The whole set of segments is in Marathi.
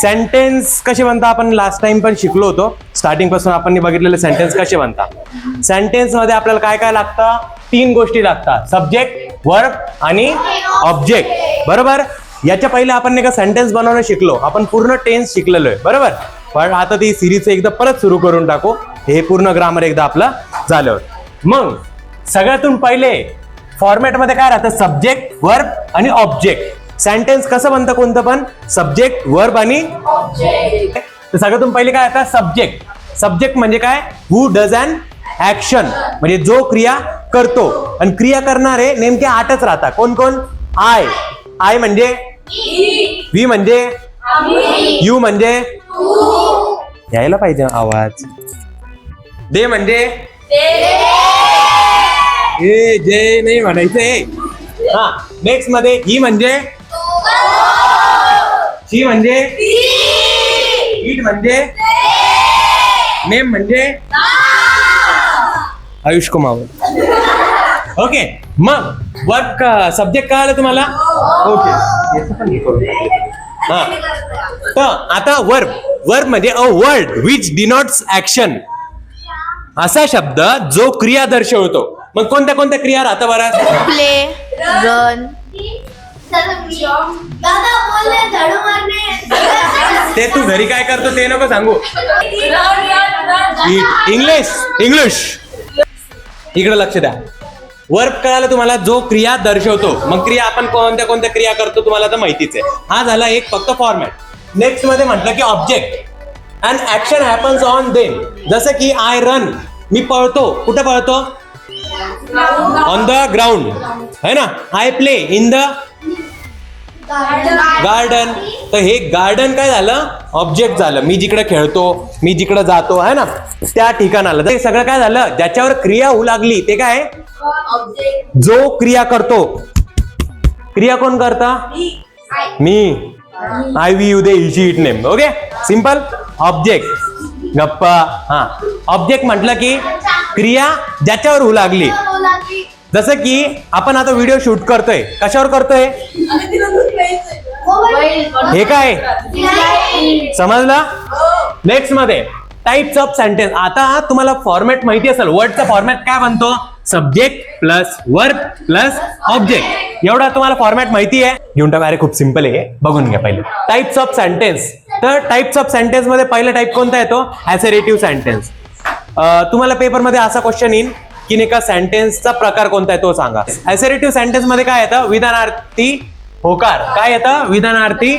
सेंटेन्स कसे बनता? आपण लास्ट टाइम पण शिकलो होतो. स्टार्टिंगपासून आपण बघितलेले सेंटेन्स कसे बनता? सेंटेन्समध्ये आपल्याला काय काय लागतं? तीन गोष्टी लागतात. सब्जेक्ट वर्ब आणि ऑब्जेक्ट बरोबर? याच्या पहिले आपण नाही का सेंटेन्स बनवणं शिकलो. आपण पूर्ण टेन्स शिकलेलो आहे. बरोबर? पण आता ती सिरीज एकदा परत सुरू करून टाकू. हे पूर्ण ग्रामर एकदा आपलं झालं. मग सगळ्यातून पहिले फॉर्मॅटमध्ये काय राहतं? सब्जेक्ट वर्ब आणि ऑब्जेक्ट सेंटेन्स कसं बनतं कोणतं पण? सब्जेक्ट वर्ब आणि तर सगळ्यातून पहिले काय आता? सब्जेक्ट सब्जेक्ट म्हणजे काय? हु डज अन ऍक्शन म्हणजे जो क्रिया करतो. आणि क्रिया करणारे नेमके आठच राहतात. कोण कोण? आय आय म्हणजे? वी म्हणजे? यू म्हणजे? यायला पाहिजे आवाज. दे म्हणजे? ए जे नाही म्हणायचे. हा नेक्स्टमध्ये ही म्हणजे? शी म्हणजे? इट म्हणजे? नेम. म्हणजे? आयुष कुमावत ओके मग वर्क सब्जेक्ट कळालं तुम्हाला? ओके. याचं पण हे टाकलं. हा. तर आता वर्ब वर्ब म्हणजे a word which denotes action असा शब्द जो क्रिया दर्शवतो. मग कोणत्या कोणत्या क्रिया राहतं बरं? प्ले रन दादा बोलले झाडू मारणे ते तू घरी काय करतो ते नको सांगू. English English. इकडे लक्ष द्या. वर्ब कळालं तुम्हाला जो क्रिया दर्शवतो. मग क्रिया आपण कोणत्या कोणत्या क्रिया करतो तुम्हाला तर माहितीच आहे. हा झाला एक फक्त फॉर्मॅट नेक्स्टमध्ये म्हटलं की object and action happens on them जसं की आय रन मी पळतो. कुठं पळतो? ऑन द ग्राउंड है ना? I play in the garden तर हे गार्डन काय झालं? ऑब्जेक्ट झालं. मी जिकडे खेळतो मी जिकडे जातो आहे ना? त्या ठिकाणाला. ते सगळं काय झालं? ज्याच्यावर क्रिया होऊ लागली ते काय? जो क्रिया करतो. क्रिया कोण करता? मी. I we you they she it name okay simple object गप्पा. हा. ऑब्जेक्ट म्हटलं की क्रिया ज्याच्यावर होऊ लागली. जसं की आपण आता व्हिडिओ शूट करतोय. कशावर करतोय? हे काय? समजलं? नेक्स्टमध्ये टाइप्स ऑफ सेंटेन्स आता तुम्हाला फॉर्मॅट माहिती असेल. वर्डचा फॉर्मॅट काय बनतो subject plus verb plus object एवढा तुम्हाला फॉर्मॅट माहिती आहे. घेऊन टाका. अरे खूप सिंपल आहे बघून घ्या पहिले. टाइप्स ऑफ सेंटेन्स तर टाइप्स ऑफ सेंटेन्समध्ये पहिला टाइप कोणता येतो? ऍसेरेटिव्ह सेंटेन्स तुम्हाला पेपरमध्ये असा क्वेश्चन येईल. की नाही का सेंटेन्सचा प्रकार कोणता आहे तो सांगा. ऍसेरेटिव्ह सेंटेन्समध्ये काय येतं? विधानार्थी होकार. काय येतं? विधानार्थी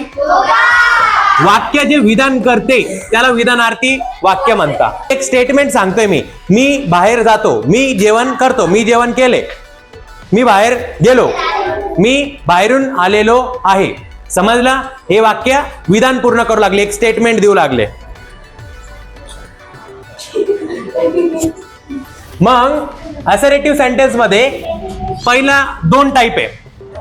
वाक्य जे विधान करते त्याला विधानार्थी वाक्य म्हणतात. एक स्टेटमेंट सांगतोय मी. मी बाहेर जातो. मी जेवण करतो. मी जेवण केले. मी बाहेर गेलो. मी बाहेरून आलेलो आहे. समजला? हे वाक्य विधान पूर्ण करू लागले. एक स्टेटमेंट देऊ लागले. मग असरेटिव्ह सेंटेन्समध्ये पहिला दोन टाईप आहे.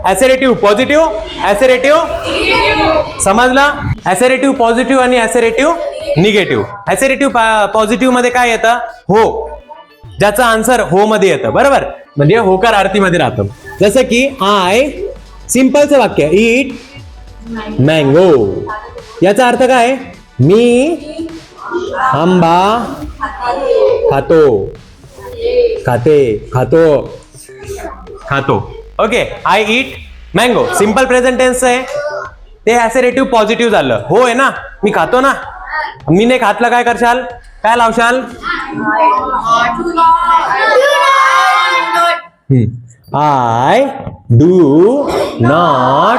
ॲसेरेटिव्ह पॉझिटिव्ह ॲसेरेटिव्ह समजला? ॲसेरेटिव्ह पॉझिटिव्ह आणि ॲसेरेटिव्ह निगेटिव्ह ॲसेरेटिव्ह पॉझिटिव्हमध्ये काय येतं? हो. ज्याचा आन्सर हो मध्ये येतं बरोबर? म्हणजे होकार आरतीमध्ये राहतो. जसं की आय सिंपलचं वाक्य इट मँगो याचा अर्थ काय? मी आंबा खातो. खाते खातो. खातो. Okay I eat mango simple present tense आहे. ते ऍसेरेटिव्ह पॉझिटिव्ह झालं. हो आहे ना? मी खातो ना? मी नाही खातलं काय करशाल? काय लावशाल? I do not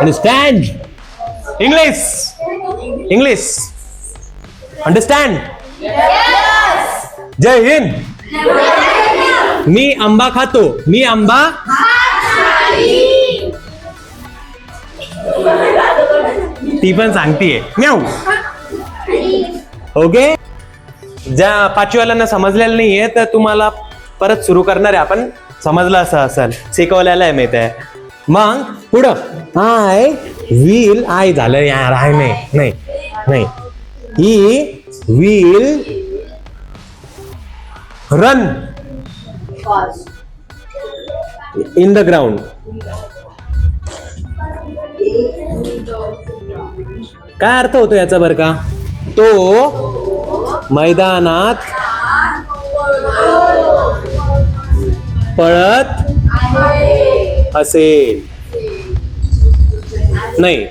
understand English English understand जय हिंद। मी आंबा खातो. मी आंबा? ती पण सांगतीये. म्याऊ. ओके? ज्या पाचवीवाल्यांना समजलेलं नाहीये तर तुम्हाला परत सुरू करणार आहे आपण. समजलं असं असेल. शिकवल्याला आहे माहीत आहे. मग पुढं. आय विल आय झालं यार आय नाही नाही नाही. He will run in the ground काय अर्थ होतो याचा बर का? तो मैदानात पळत असेल. नाही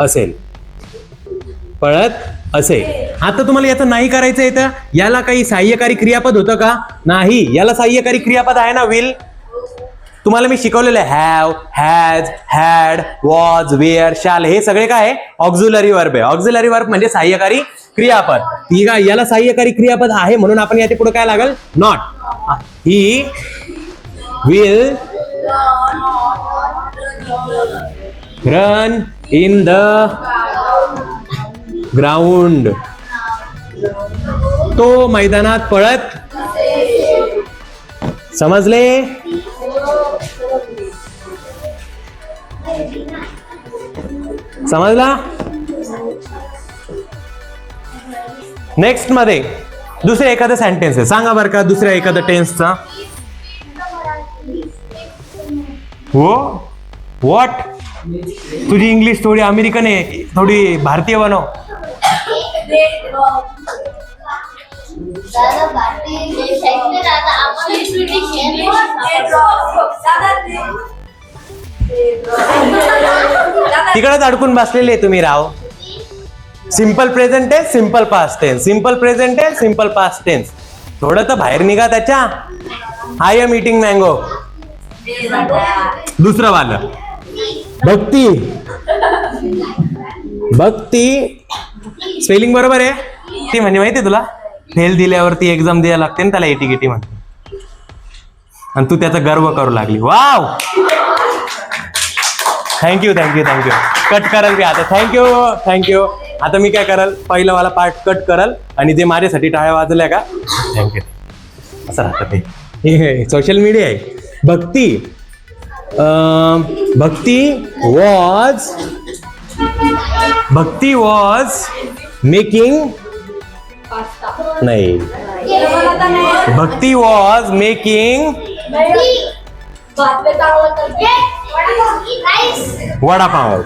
असेल. पळत असे. आता तुम्हाला याचं नाही करायचं आहे तर याला काही सहाय्यकारी क्रियापद होतं का? नाही. याला सहाय्यकारी क्रियापद आहे ना विल तुम्हाला मी शिकवलेलं आहे. Have has had was were shall हे सगळे काय आहे? ऑक्झुलरी वर्ब आहे. ऑक्झुलरी वर्ब म्हणजे सहाय्यकारी क्रियापद. ठीक आहे? याला सहाय्यकारी क्रियापद आहे म्हणून आपण याच्यापुढे काय लागल? Not he will run in the ground. तो मैदानात पळत. समजले? समजला? नेक्स्टमध्ये दुसरे एखादं सेंटेन्स आहे. सांगा बरं का दुसऱ्या एखादं टेन्सचा हो? व्हॉट तुझी इंग्लिश थोडी अमेरिकन आहे थोडी भारतीय बनव. तिकडेच अडकून बसलेले आहे तुम्ही राव. सिंपल प्रेझेंट आहे simple past tense simple present आहे सिंपल पास्ट टेन्स थोडं तर बाहेर निघा त्याच्या. आय एम इटिंग मँगो दुसरं वालं. भक्ती. भक्ती. स्पेलिंग बरोबर आहे? ती म्हणजे माहिती आहे तुला? फेल दिल्यावरती एक्झाम द्यायला लागते ना त्याला एटी गिटी म्हणते. आणि तू त्याचा गर्व करू लागली. Wow thank you thank you thank you cut करल मी आता. थँक्यू थँक्यू आता मी काय करल? पहिला मला पार्ट कट करल आणि जे माझ्यासाठी टाळ्या वाजल्या का? थँक्यू असं राहतं ते. सोशल मीडिया आहे. Bhakti. Bhakti was Bhakti was making नहीं। भक्ति वॉज़ मेकिंग वड़ा पाव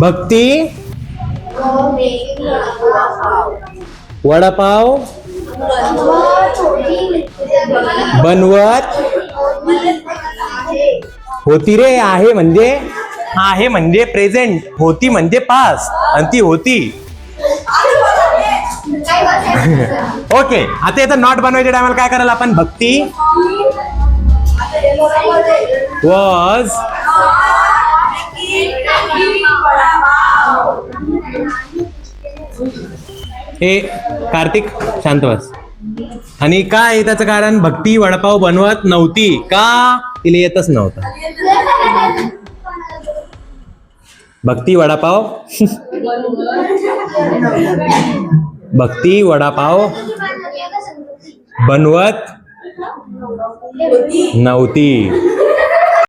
भक्ति वड़ा वडापाव बनवत होती रे आहे म्हणजे? आहे म्हणजे प्रेझेंट होती म्हणजे पास आणि ती होती. ओके आता याचं नॉट बनवायच्या टायमाला काय करायला आपण? भक्ती वॉज हे कार्तिक शांत बस. आणि काय आहे त्याचं कारण? भक्ती वडापाव बनवत नव्हती. का? तिला येतच नव्हतं. भक्ती वडापाव? भक्ती वडापाव बनवत नव्हती.